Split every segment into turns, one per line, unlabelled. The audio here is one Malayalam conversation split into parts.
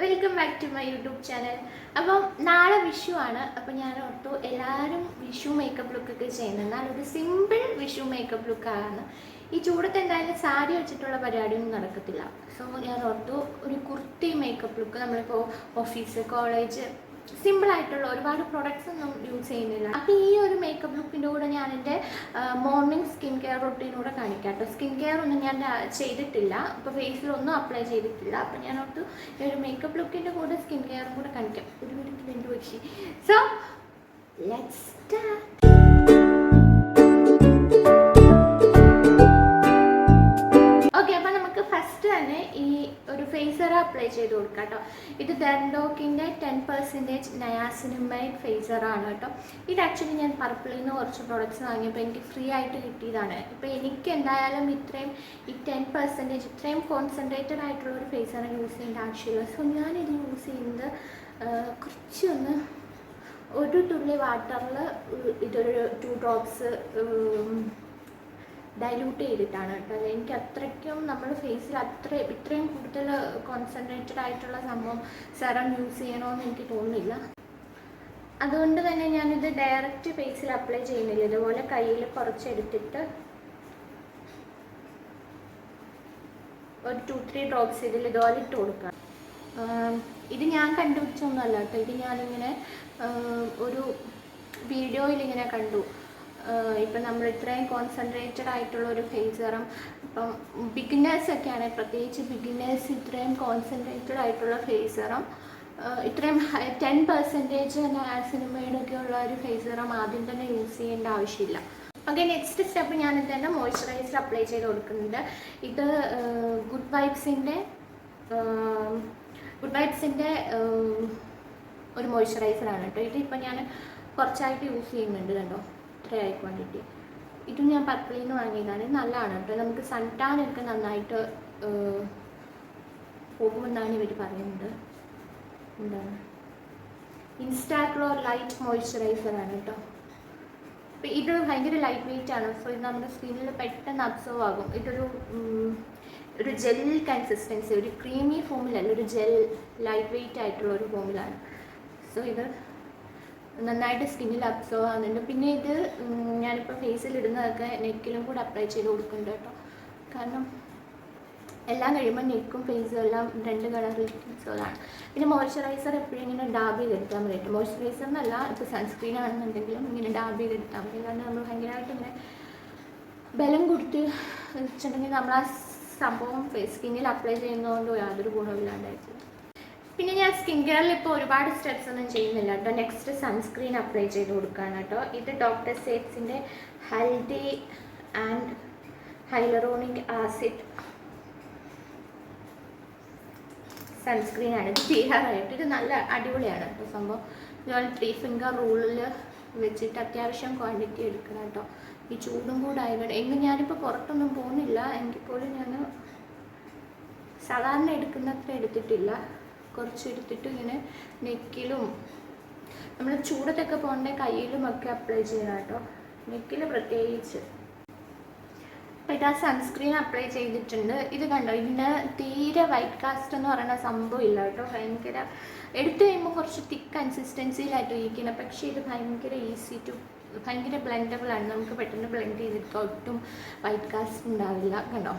Welcome back to my YouTube channel അപ്പം നാളെ വിഷു ആണ്. അപ്പം ഞാൻ ഓർത്തു എല്ലാവരും വിഷു മേക്കപ്പ് ലുക്കൊക്കെ ചെയ്യുന്നത് എന്നാൽ ഒരു സിമ്പിൾ വിഷു മേക്കപ്പ് ലുക്കാണ് ഈ ചൂടത്ത് എന്തായാലും സാരി വെച്ചിട്ടുള്ള പരിപാടിയൊന്നും നടക്കത്തില്ല. സോ ഞാൻ ഓർത്തു ഒരു കുർത്തി മേക്കപ്പ് ലുക്ക് നമ്മളിപ്പോൾ ഓഫീസ് കോളേജ് സിമ്പിൾ ആയിട്ടുള്ള ഒരുപാട് പ്രൊഡക്ട്സ് ഒന്നും യൂസ് ചെയ്യുന്നില്ല. അപ്പോൾ ഈ ഒരു മേക്കപ്പ് ലുക്കിന്റെ കൂടെ ഞാൻ എന്റെ മോർണിംഗ് സ്കിൻ കെയർ റൊട്ടീനൂടെ കാണിക്കാം കേട്ടോ. സ്കിൻ കെയർ ഒന്നും ഞാൻ ചെയ്തിട്ടില്ല. ഇപ്പോൾ ഫേസിലൊന്നും അപ്ലൈ ചെയ്തിട്ടില്ല. അപ്പോൾ ഞാൻ ഒട്ട് ഈ ഒരു മേക്കപ്പ് ലുക്കിന്റെ കൂടെ സ്കിൻ കെയറും കൂടെ കാണിക്കാം. ഒരു മിനിറ്റ് രണ്ട് പക്ഷി. സോ ലെറ്റ്സ് സ്റ്റാർട്ട് ഡെൻഡോക്കിന്റെ ടെൻ പെർസെന്റേജ് നയാസിനിമൈഡ് ഫേസറാണ് കേട്ടോ. ഇത് ആക്ച്വലി ഞാൻ പർപ്പിളിൽ നിന്ന് കുറച്ച് പ്രോഡക്റ്റ്സ് വാങ്ങിയപ്പോൾ എനിക്ക് ഫ്രീ ആയിട്ട് കിട്ടിയതാണ്. ഇപ്പോൾ എനിക്ക് എന്തായാലും ഇത്രയും ഈ ടെൻ പെർസെന്റേജ് ഇത്രയും കോൺസെൻട്രേറ്റഡ് ആയിട്ടുള്ള ഒരു ഫേസർ യൂസ് ചെയ്യേണ്ട ആവശ്യമില്ല സോ ഞാനിത് യൂസ് ചെയ്യുന്നത് കുറച്ചൊന്ന് ഒരു തുള്ളി വാട്ടറിൽ ഇതൊരു ടു ഡ്രോപ്സ് ഡൈല്യൂട്ട് ചെയ്തിട്ടാണ് കേട്ടോ. എനിക്ക് അത്രയ്ക്കും നമ്മുടെ ഫേസിൽ അത്ര ഇത്രയും കൂടുതൽ കോൺസെൻട്രേറ്റഡ് ആയിട്ടുള്ള സംഭവം സെറം യൂസ് ചെയ്യണമെന്ന് എനിക്ക് തോന്നുന്നില്ല. അതുകൊണ്ട് തന്നെ ഞാനിത് ഡയറക്റ്റ് ഫേസിൽ അപ്ലൈ ചെയ്യുന്നില്ല. ഇതുപോലെ കയ്യിൽ കുറച്ചെടുത്തിട്ട് ഒരു ടു ത്രീ ഡ്രോപ്സ് ഇതിൽ ഇതുപോലെ ഇട്ട് കൊടുക്കാം. ഇത് ഞാൻ കണ്ടുപിടിച്ചൊന്നുമല്ല കേട്ടോ. ഇത് ഞാനിങ്ങനെ ഒരു വീഡിയോയിൽ ഇങ്ങനെ കണ്ടു. ഇപ്പം നമ്മൾ ഇത്രയും കോൺസെൻട്രേറ്റഡ് ആയിട്ടുള്ള ഒരു ഫേസ് സെറം ഇപ്പം ബിഗിനേഴ്സ് ആണെങ്കിൽ പ്രത്യേകിച്ച് ബിഗിനേഴ്സ് ഇത്രയും കോൺസെൻട്രേറ്റഡ് ആയിട്ടുള്ള ഫേസ് സെറം ഇത്രയും ടെൻ പെർസെന്റേജ് ഒക്കെ ഉള്ള ഒരു ഫേസ് സെറം ആദ്യം തന്നെ യൂസ് ചെയ്യേണ്ട ആവശ്യമില്ല. ഓക്കെ നെക്സ്റ്റ് സ്റ്റെപ്പ് ഞാൻ തന്നെ മോയ്സ്ചറൈസർ അപ്ലൈ ചെയ്ത് കൊടുക്കുന്നുണ്ട്. ഇത് ഗുഡ് വൈബ്സിന്റെ ഗുഡ് വൈബ്സിന്റെ ഒരു മോയ്സ്ചറൈസറാണ് കേട്ടോ. ഇതിപ്പോൾ ഞാൻ കുറച്ചായിട്ട് യൂസ് ചെയ്യുന്നുണ്ട് കണ്ടോ. ഇത്രയായി ക്വാണ്ടിറ്റി ഇതും ഞാൻ പർപ്പിളിൽ നിന്ന് വാങ്ങിയതാണ് നല്ലതാണ് കേട്ടോ. നമുക്ക് സൺ ടാൻ ഒക്കെ നന്നായിട്ട് പോകുമെന്നാണ് ഇവർ പറയുന്നത്. എന്താണ്? ഇൻസ്റ്റാക്ലോ ലൈറ്റ് മോയ്സ്ചറൈസറാണ് കേട്ടോ. അപ്പോൾ ഇത് ഭയങ്കര ലൈറ്റ് വെയിറ്റ് ആണ്. സോ ഇത് നമ്മുടെ സ്കിന്നിൽ പെട്ടെന്ന് അബ്സർവ് ആകും. ഇതൊരു ഒരു ജെൽ കൺസിസ്റ്റൻസി ഒരു ക്രീമി ഫോമിലല്ല ഒരു ജെൽ ലൈറ്റ് വെയിറ്റ് ആയിട്ടുള്ള ഒരു ഫോമിലാണ് സോ ഇത് നന്നായിട്ട് സ്കിന്നിൽ അബ്സോർവ് ആകുന്നുണ്ട് പിന്നെ ഇത് ഞാനിപ്പോൾ ഫേസിൽ ഇടുന്നതൊക്കെ നെക്കിലും കൂടെ അപ്ലൈ ചെയ്ത് കൊടുക്കുന്നുണ്ട് കേട്ടോ. കാരണം എല്ലാം കഴിയുമ്പോൾ നെക്കും ഫേസും എല്ലാം രണ്ട് കളറിൽ മിക്സോളാണ് പിന്നെ മോയ്സ്ചറൈസർ എപ്പോഴും ഇങ്ങനെ ഡാബ് ചെയ്തെടുത്താൽ മതി കേട്ടോ. മോയ്സ്ചറൈസർ എന്നല്ല ഇപ്പോൾ സൺസ്ക്രീൻ ആണെന്നുണ്ടെങ്കിലും ഇങ്ങനെ ഡാബ് ചെയ്തെടുത്താൽ മതി. കാരണം നമ്മൾ ഭയങ്കരമായിട്ട് ഇങ്ങനെ ബലം കൊടുത്ത് വെച്ചിട്ടുണ്ടെങ്കിൽ നമ്മൾ ആ സംഭവം ഫേസ് സ്കിന്നിൽ അപ്ലൈ ചെയ്യുന്നതുകൊണ്ട് യാതൊരു ഗുണമില്ലാണ്ടായിട്ട് പിന്നെ ഞാൻ സ്കിൻ കെയറിൽ ഇപ്പോൾ ഒരുപാട് സ്റ്റെപ്സ് ഒന്നും ചെയ്യുന്നില്ല കേട്ടോ. നെക്സ്റ്റ് സൺസ്ക്രീൻ അപ്ലൈ ചെയ്ത് കൊടുക്കുകയാണ് കേട്ടോ. ഇത് doctor സേറ്റ്സിന്റെ Haldi and hyaluronic acid sunscreen ആണ്. ഇത് ചെയ്യാറായിട്ട്. ഇത് നല്ല അടിപൊളിയാണ് കേട്ടോ സംഭവം. ഞാൻ ത്രീ ഫിംഗർ റൂളിൽ വെച്ചിട്ട് അത്യാവശ്യം ക്വാണ്ടിറ്റി എടുക്കണം കേട്ടോ. ഈ ചൂടും കൂടെ ആയതുകൊണ്ട് എങ്കിൽ ഞാനിപ്പോൾ പുറത്തൊന്നും പോകുന്നില്ല. എങ്കിൽ പോലും ഞാൻ സാധാരണ എടുക്കുന്നത്ര എടുത്തിട്ടില്ല. കുറച്ച് എടുത്തിട്ട് ഇങ്ങനെ നെക്കിലും നമ്മൾ ചൂടത്തൊക്കെ പോകേണ്ട കയ്യിലും ഒക്കെ അപ്ലൈ ചെയ്യണം കേട്ടോ. നെക്കിൽ പ്രത്യേകിച്ച്. അപ്പോൾ ഇതാ സൺസ്ക്രീൻ അപ്ലൈ ചെയ്തിട്ടുണ്ട്. ഇത് കണ്ടോ? ഇതിന് തീരെ വൈറ്റ് കാസ്റ്റ് എന്ന് പറയുന്ന സംഭവം ഇല്ല കേട്ടോ. ഭയങ്കര എടുത്തു കഴിയുമ്പോൾ കുറച്ച് തിക്ക് കൺസിസ്റ്റൻസിയിലായിട്ട് ഇരിക്കുന്നത് പക്ഷേ ഇത് ഭയങ്കര ഈസി ടു ഭയങ്കര ബ്ലെൻഡബിൾ ആണ്. നമുക്ക് പെട്ടെന്ന് ബ്ലെൻഡ് ചെയ്തിട്ട് ഒട്ടും വൈറ്റ് കാസ്റ്റ് ഉണ്ടാവില്ല. കണ്ടോ?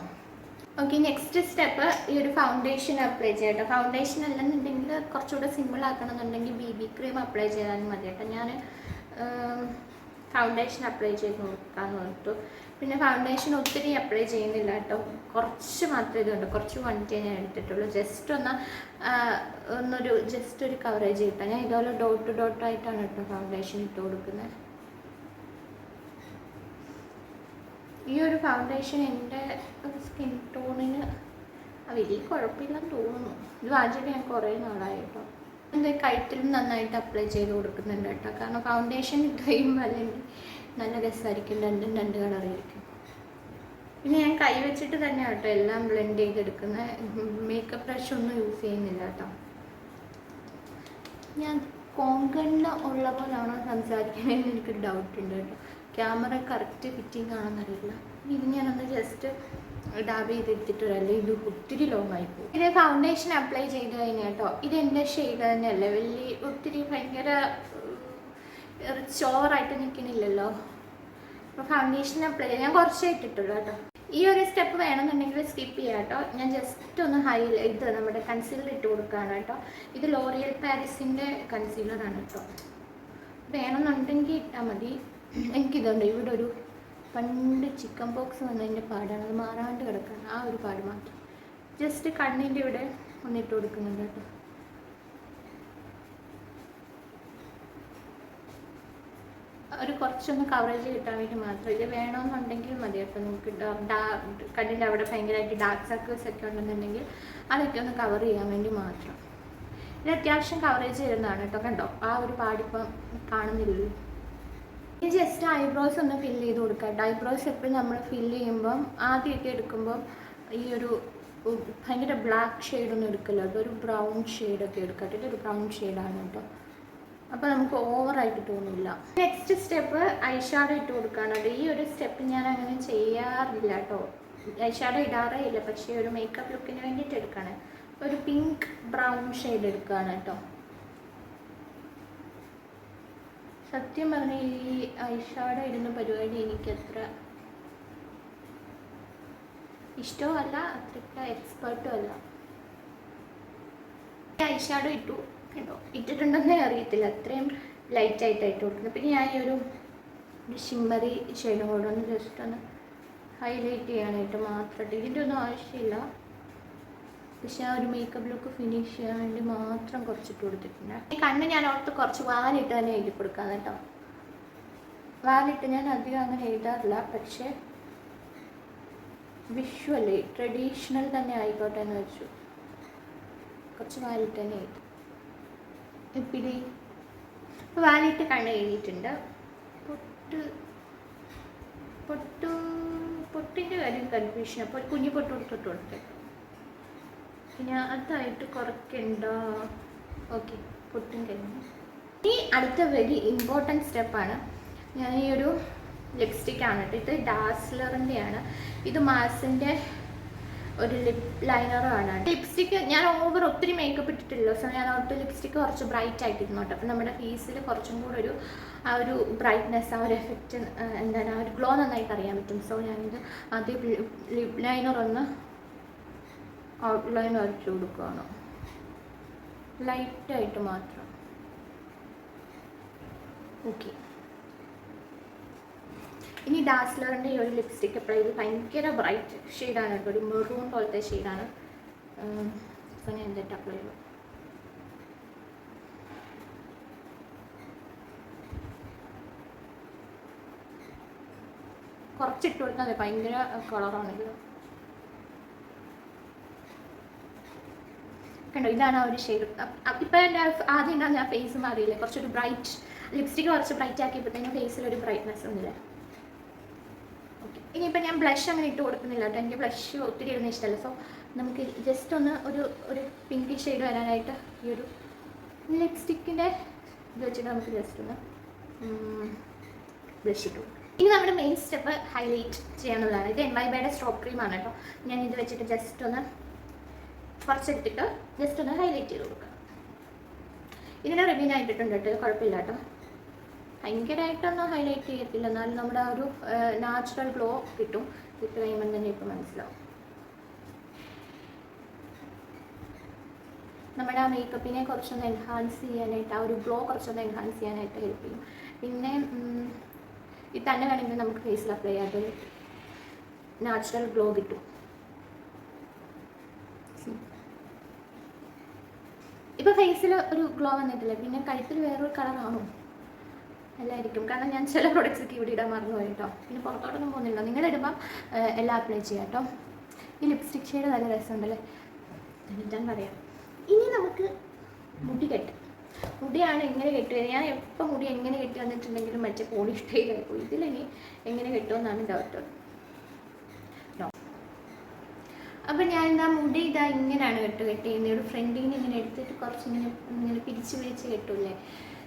ഓക്കെ നെക്സ്റ്റ് സ്റ്റെപ്പ് ഈ ഒരു ഫൗണ്ടേഷൻ അപ്ലൈ ചെയ്യാം കേട്ടോ ഫൗണ്ടേഷൻ അല്ലെന്നുണ്ടെങ്കിൽ കുറച്ചുകൂടെ സിമ്പിൾ ആക്കണമെന്നുണ്ടെങ്കിൽ ബി ബി ക്രീം അപ്ലൈ ചെയ്താലും മതി കേട്ടോ. ഞാൻ ഫൗണ്ടേഷൻ അപ്ലൈ ചെയ്ത് നോക്കാമെന്ന് ഓർത്തു പിന്നെ ഫൗണ്ടേഷൻ ഒത്തിരി അപ്ലൈ ചെയ്യുന്നില്ല കേട്ടോ. കുറച്ച് മാത്രമേ ഇതുണ്ട്. കുറച്ച് ക്വാണ്ടിറ്റി ഞാൻ എടുത്തിട്ടുള്ളൂ. ജസ്റ്റ് ഒന്ന് ഒന്നൊരു ജസ്റ്റ് ഒരു കവറേജ് കിട്ടാം ഞാൻ ഇതുപോലെ ഡോട്ട് ഡോട്ടായിട്ടാണ് കേട്ടോ ഫൗണ്ടേഷൻ ഇട്ട് കൊടുക്കുന്നത്. ഈ ഒരു ഫൗണ്ടേഷൻ എന്റെ സ്കിൻ ടോണിന് വലിയ കുഴപ്പമില്ലെന്ന് തോന്നുന്നു. ഇത് വാങ്ങിച്ചിട്ട് ഞാൻ കുറേ നാളായി കേട്ടോ. എന്റെ കഴുത്തിലും നന്നായിട്ട് അപ്ലൈ ചെയ്ത് കൊടുക്കുന്നുണ്ട് കേട്ടോ. കാരണം ഫൗണ്ടേഷൻ ഇട്ട് കഴിയുമ്പോൾ അല്ലെങ്കിൽ നല്ല രസമായിരിക്കും. രണ്ടും രണ്ട് കളറായിരിക്കും പിന്നെ ഞാൻ കൈ വെച്ചിട്ട് തന്നെ കേട്ടോ എല്ലാം ബ്ലെൻഡ് ചെയ്തെടുക്കുന്ന. മേക്കപ്പ് ബ്രഷ് ഒന്നും യൂസ് ചെയ്യുന്നില്ല കേട്ടോ. ഞാൻ കോങ്കണ്ണ് ഉള്ള പോലാണോ സംസാരിക്കണമെന്ന് എനിക്കൊരു ഡൗട്ട് ഉണ്ട് കേട്ടോ. ക്യാമറ കറക്റ്റ് ഫിറ്റിംഗ് ആണെന്നറിയില്ല ഇത് ഞാനൊന്ന് ജസ്റ്റ് ഡാബ് ചെയ്ത് ചെയ്തെടുത്തിട്ടല്ലേ ഇത് ഒത്തിരി ലോങ് ആയി പോകും ഇത് ഫൗണ്ടേഷൻ അപ്ലൈ ചെയ്ത് കഴിഞ്ഞാൽ കേട്ടോ എന്റെ ഷെയ്ഡ് തന്നെയല്ല? വലിയ ഒത്തിരി ഭയങ്കര ചോറായിട്ട് നിൽക്കണില്ലല്ലോ. അപ്പോൾ ഫൗണ്ടേഷൻ അപ്ലൈ ഞാൻ കുറച്ചേ ഇട്ടിട്ടുള്ളൂ കേട്ടോ. ഈ ഒരു സ്റ്റെപ്പ് വേണമെന്നുണ്ടെങ്കിൽ സ്കിപ്പ് ചെയ്യാം കേട്ടോ ഞാൻ ജസ്റ്റ് ഒന്ന് ഹൈ ഇത് നമ്മുടെ കൺസീലർ ഇട്ട് കൊടുക്കുകയാണ് കേട്ടോ ഇത് ലോറിയൽ പാരീസിന്റെ കൺസീലറാണ് കേട്ടോ വേണമെന്നുണ്ടെങ്കിൽ ഇട്ടാൽ മതി. എനിക്കിതുണ്ട്. ഇവിടെ ഒരു പണ്ട് ചിക്കൻ ബോക്സ് വന്നതിന്റെ പാടാണ്. അത് മാറാണ്ട് കിടക്കാണ്. ആ ഒരു പാട് മാത്രം. ജസ്റ്റ് കണ്ണിന്റെ ഇവിടെ ഒന്നിട്ട് കൊടുക്കുന്നുണ്ട് കേട്ടോ. ഒരു കുറച്ചൊന്ന് കവറേജ് കിട്ടാൻ വേണ്ടി മാത്രം. ഇത് വേണമെന്നുണ്ടെങ്കിൽ മതി അപ്പോൾ നമുക്ക് കണ്ണിന്റെ അവിടെ ഭയങ്കരമായിട്ട് ഡാർക്ക് സർക്കിൾസ് ഒക്കെ ഉണ്ടെന്നുണ്ടെങ്കിൽ അതൊക്കെ ഒന്ന് കവർ ചെയ്യാൻ വേണ്ടി മാത്രം. ഇത് അത്യാവശ്യം കവറേജ് ചെയ്യുന്നതാണ് കേട്ടോ. കണ്ടോ? ആ ഒരു പാടിപ്പം കാണുന്നില്ലല്ലോ. ഐബ്രോസ് ഒന്ന് ഫില്ല് ചെയ്ത് കൊടുക്കുക. ഐബ്രോസ് എപ്പോഴും നമ്മൾ ഫില്ല് ചെയ്യുമ്പം ആദ്യമൊക്കെ എടുക്കുമ്പം ഈ ഒരു ഭയങ്കര ബ്ലാക്ക് ഷെയ്ഡൊന്നും എടുക്കില്ല. അതൊരു ബ്രൗൺ ഷെയ്ഡൊക്കെ കേട്ടോ ഒരു ബ്രൗൺ ഷെയ്ഡാണ് കേട്ടോ. അപ്പോൾ നമുക്ക് ഓവറായിട്ട് തോന്നില്ല നെക്സ്റ്റ് സ്റ്റെപ്പ് ഐഷാഡോ ഇട്ട് കൊടുക്കുകയാണ്. ഈ ഒരു സ്റ്റെപ്പ് ഞാൻ അങ്ങനെ ചെയ്യാറില്ല കേട്ടോ. ഐഷാഡോ ഇടാറേ ഇല്ല. പക്ഷേ ഒരു മേക്കപ്പ് ലുക്കിന് വേണ്ടിയിട്ട് എടുക്കുകയാണ്. ഒരു പിങ്ക് ബ്രൗൺ ഷെയ്ഡ് എടുക്കുകയാണ് കേട്ടോ. സത്യം പറഞ്ഞ ഈ ഐഷാടെ ഇടുന്ന പരിപാടി എനിക്കത്ര ഇഷ്ടവും അല്ല അത്രയ്ക്ക് എക്സ്പേർട്ടും അല്ല. ഐഷാഡോ ഇട്ടു കേട്ടോ. ഇട്ടിട്ടുണ്ടെന്നേ അറിയത്തില്ല. അത്രയും ലൈറ്റ് ഇട്ട് കൊടുക്കുന്നത്. പിന്നെ ഞാൻ ഈ ഒരു ഷിമ്മറി ഷെയ്ഡും കൂടെ ഒന്ന് ജസ്റ്റ് ഒന്ന് ഹൈലൈറ്റ് ചെയ്യാനായിട്ട് മാത്രമായിട്ട് ഇതിന്റെ ഒന്നും ആവശ്യമില്ല. പക്ഷെ ആ ഒരു മേക്കപ്പ് ലുക്ക് ഫിനിഷ് ചെയ്യാൻ വേണ്ടി മാത്രം കുറച്ചിട്ട് കൊടുത്തിട്ടുണ്ട്. ഈ കണ്ണ് ഞാൻ ഓർത്ത് കുറച്ച് വാലിട്ട് തന്നെ എഴുതി കൊടുക്കാം കേട്ടോ. വാലിട്ട് ഞാൻ അധികം അങ്ങനെ എഴുതാറില്ല പക്ഷേ വിഷ്വലി ട്രഡീഷണൽ തന്നെ ആയിക്കോട്ടെ എന്ന് വെച്ചു. കുറച്ച് വാലിട്ട് തന്നെ എഴുതി. എപ്പിടി? വാലിട്ട് കണ്ണ് എഴുതിയിട്ടുണ്ട്. പൊട്ട് പൊട്ടു പൊട്ടിന്റെ കാര്യം കൺഫ്യൂഷൻ അപ്പോൾ കുഞ്ഞു പൊട്ട് കൊടുത്തിട്ട് കൊടുത്തേക്കാം പിന്നെ അതായിട്ട് കുറയ്ക്കണ്ട? ഓക്കെ പൊട്ടും കഴിഞ്ഞു ഈ അടുത്ത വെരി ഇമ്പോർട്ടന്റ് സ്റ്റെപ്പാണ് ഞാൻ ഈ ഒരു ലിപ്സ്റ്റിക് ആണ് കേട്ടോ ഇത് ഡാസ്ലറിന്റെയാണ് ഇത് മാസിന്റെ ഒരു ലിപ് ലൈനറാണ് ലിപ്സ്റ്റിക്ക് ഞാൻ ഓവർ ഒത്തിരി മേക്കപ്പ് ഇട്ടിട്ടില്ല. സോ ഞാൻ ഓർത്ത് ലിപ്സ്റ്റിക്ക് കുറച്ച് ബ്രൈറ്റ് ആയിട്ടിരുന്നു കേട്ടോ. അപ്പം നമ്മുടെ ഫേസിൽ കുറച്ചും കൂടെ ഒരു ആ ഒരു ബ്രൈറ്റ്നെസ് ആ ഒരു എഫക്റ്റ് എന്താണ് ആ ഒരു ഗ്ലോ നന്നായിട്ട് അറിയാൻ പറ്റും. സോ ഞാനിത് ആദ്യം ലിപ് ലൈനർ ഒന്ന് ഔട്ട്ലൈൻ വരച്ചു കൊടുക്കുകയാണ്. ലൈറ്റായിട്ട് മാത്രം. ഓക്കെ ഇനി ഡാസ്ലറിന്റെ ഈ ഒരു ലിപ്സ്റ്റിക് അപ്ലൈ ചെയ്ത് ഭയങ്കര ബ്രൈറ്റ് ഷെയ്ഡാണ് ഒരു മെറൂൺ പോലത്തെ ഷെയ്ഡാണ് അപ്പോൾ ഞാൻ എന്നിട്ട് അപ്ലൈ ചെയ്തു കുറച്ചിട്ട് കൊടുത്താൽ മതി. ഭയങ്കര കളറാണിത് കണ്ടോ? ഇതാണ് ആ ഒരു ഷെയ്ഡ് ഇപ്പം എന്റെ ആദ്യം ഉണ്ടാകുന്ന ആ ഫേസ് മാറിയില്ലേ കുറച്ചൊരു ബ്രൈറ്റ് ലിപ്സ്റ്റിക്ക് കുറച്ച് ബ്രൈറ്റ് ആക്കിയപ്പോഴത്തേനും ഫേസിൽ ഒരു ബ്രൈറ്റ്നെസ് ഒന്നുമില്ല ഓക്കെ ഇനിയിപ്പോൾ ഞാൻ ബ്ലഷ് അങ്ങനെ ഇട്ട് കൊടുക്കുന്നില്ല കേട്ടോ. എനിക്ക് ബ്ലഷ് ഒത്തിരി ഇടുന്ന ഇഷ്ടമല്ല. സോ നമുക്ക് ജസ്റ്റ് ഒന്ന് ഒരു ഒരു പിങ്ക് ഷെയ്ഡ് വരാനായിട്ട് ഈ ഒരു ലിപ്സ്റ്റിക്കിന്റെ ഇത് വെച്ചിട്ട് നമുക്ക് ജസ്റ്റ് ഒന്ന് ബ്ലഷ് ഇട്ടു ഇനി നമ്മുടെ മെയിൻ സ്റ്റെപ്പ് ഹൈലൈറ്റ് ചെയ്യാനുള്ളതാണ്. ഇത് എം ഐ ബൈയുടെ സ്ട്രോപ്പ് ക്രീമാണ് കേട്ടോ. ഞാൻ ഇത് വെച്ചിട്ട് ജസ്റ്റ് ഒന്ന് കുറച്ചെടുത്തിട്ട് ജസ്റ്റ് ഒന്ന് ഹൈലൈറ്റ് ചെയ്ത് കൊടുക്കുക. ഇതിനെ റിമീൻ ആയിട്ടിട്ടുണ്ട് കേട്ടോ കുഴപ്പമില്ല കേട്ടോ. ഭയങ്കരമായിട്ടൊന്നും ഹൈലൈറ്റ് ചെയ്യത്തില്ല. എന്നാലും നമ്മുടെ ആ ഒരു നാച്ചുറൽ ഗ്ലോ കിട്ടും. ഇട്ട് കഴിയുമ്പം തന്നെ ഇപ്പം മനസ്സിലാവും. നമ്മുടെ ആ മേക്കപ്പിനെ കുറച്ചൊന്ന് എൻഹാൻസ് ചെയ്യാനായിട്ട് ആ ഒരു ഗ്ലോ കുറച്ചൊന്ന് എൻഹാൻസ് ചെയ്യാനായിട്ട് ഹെൽപ്പ് ചെയ്യും. പിന്നെ ഇത് തന്നെ വേണമെങ്കിൽ നമുക്ക് ഫേസിൽ അപ്ലൈ ചെയ്യാതെ നാച്ചുറൽ ഗ്ലോ കിട്ടും ഇപ്പോൾ ഫേസിൽ ഒരു ഗ്ലോ വന്നിട്ടില്ല. പിന്നെ കഴുത്തിൽ വേറൊരു കളറാണോ അല്ലായിരിക്കും കാരണം ഞാൻ ചില പ്രൊഡക്ട്സൊക്കെ ഇവിടെ ഇടാൻ മറന്നു പോയി കേട്ടോ പിന്നെ പുറത്തോട്ടൊന്നും പോകുന്നില്ല. നിങ്ങൾ ഇടുമ്പം എല്ലാം അപ്ലൈ ചെയ്യാം കേട്ടോ ഈ ലിപ്സ്റ്റിക് ഷെയ്ഡ് നല്ല രസമുണ്ടല്ലേ? ഞാൻ പറയാം. ഇനി നമുക്ക് മുടി കെട്ട്. മുടിയാണ് എങ്ങനെ കെട്ടുക? ഞാൻ എപ്പോൾ മുടി എങ്ങനെ കെട്ടി വന്നിട്ടുണ്ടെങ്കിലും മറ്റേ പോണി സ്റ്റൈലായി പോയി. ഇതിലിനി എങ്ങനെ കെട്ടുമെന്നാണ് ഡൗട്ട് അപ്പം ഞാൻ എന്താ മുടി ഇതാ ഇങ്ങനെയാണ് കെട്ട് കെട്ട് ചെയ്യുന്നത് ഫ്രണ്ടിൽ നിന്ന് ഇങ്ങനെ എടുത്തിട്ട് കുറച്ച് ഇങ്ങനെ പിരിച്ച് പിരിച്ച് കെട്ടൂലേ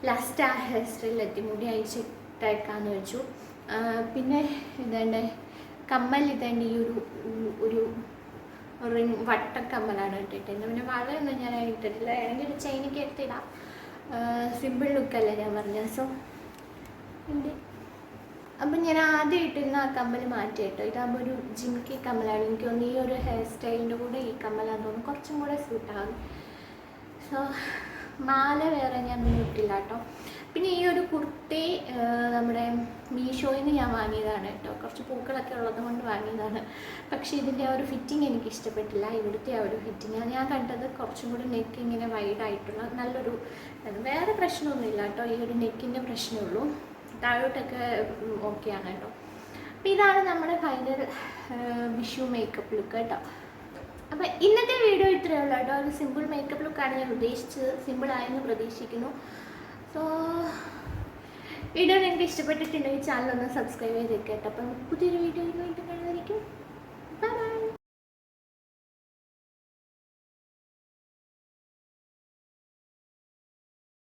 ലാസ്റ്റ് ആ ഹെയർ സ്റ്റൈലിലെത്തി മുടി അയച്ചിട്ടേക്കാന്ന് വെച്ചു. പിന്നെ ഇതേണ്ട കമ്മൽ ഇതേണ്ട ഈ ഒരു ഒരു റിങ് വട്ടക്കമ്മലാണ് ഇട്ടിട്ടുണ്ട് പിന്നെ വളയൊന്നും ഞാൻ ഇട്ടിട്ടില്ല. വേണമെങ്കിൽ ഒരു ചെയിനിക്ക് എടുത്തിടാം. സിമ്പിൾ ലുക്കല്ലേ ഞാൻ പറഞ്ഞത്. സോ ഉണ്ട് അപ്പം ഞാൻ ആദ്യം ഇട്ടിരുന്ന ആ കമ്മൽ മാറ്റി കേട്ടോ ഇതാകുമ്പോൾ ഒരു ജിമിക്കി കമ്മലാണ്. എനിക്ക് തോന്നുന്നു ഈ ഒരു ഹെയർ സ്റ്റൈലിന്റെ കൂടെ ഈ കമ്മലാന്ന് തോന്നുന്നു. കുറച്ചും കൂടെ സൂട്ടാകും സോ മാല വേറെ ഞാൻ ഇട്ടില്ല കേട്ടോ പിന്നെ ഈ ഒരു കുർത്തി നമ്മുടെ മീഷോയിൽ നിന്ന് ഞാൻ വാങ്ങിയതാണ് കേട്ടോ കുറച്ച് പൂക്കളൊക്കെ ഉള്ളത് കൊണ്ട് വാങ്ങിയതാണ്. പക്ഷേ ഇതിന്റെ ആ ഒരു ഫിറ്റിംഗ് എനിക്ക് ഇഷ്ടപ്പെട്ടില്ല. ഇവിടുത്തെ ആ ഒരു ഫിറ്റിംഗ് ഞാൻ കണ്ടത് കുറച്ചും കൂടി നെക്ക് ഇങ്ങനെ വൈഡായിട്ടുള്ള നല്ലൊരു. വേറെ പ്രശ്നമൊന്നുമില്ല കേട്ടോ ഈ ഒരു നെക്കിന്റെ പ്രശ്നമേ ഉള്ളൂ. താഴോട്ടൊക്കെ ഓക്കെയാണ് കേട്ടോ. അപ്പോൾ ഇതാണ് നമ്മുടെ ഫൈനൽ വിഷു മേക്കപ്പ് ലുക്ക് കേട്ടോ. അപ്പോൾ ഇന്നത്തെ വീഡിയോ ഇത്രയേ ഉള്ളൂ കേട്ടോ. ഒരു സിമ്പിൾ മേക്കപ്പ് ലുക്കാണ് ഞാൻ ഉദ്ദേശിച്ചത്. സിമ്പിൾ ആയെന്ന് പ്രതീക്ഷിക്കുന്നു. സോ വീഡിയോ നിങ്ങൾക്ക് ഇഷ്ടപ്പെട്ടിട്ടുണ്ടെങ്കിൽ ചാനൽ ഒന്ന് സബ്സ്ക്രൈബ് ചെയ്തേക്കട്ടെ അപ്പം പുതിയൊരു വീഡിയോയിൽ വീണ്ടും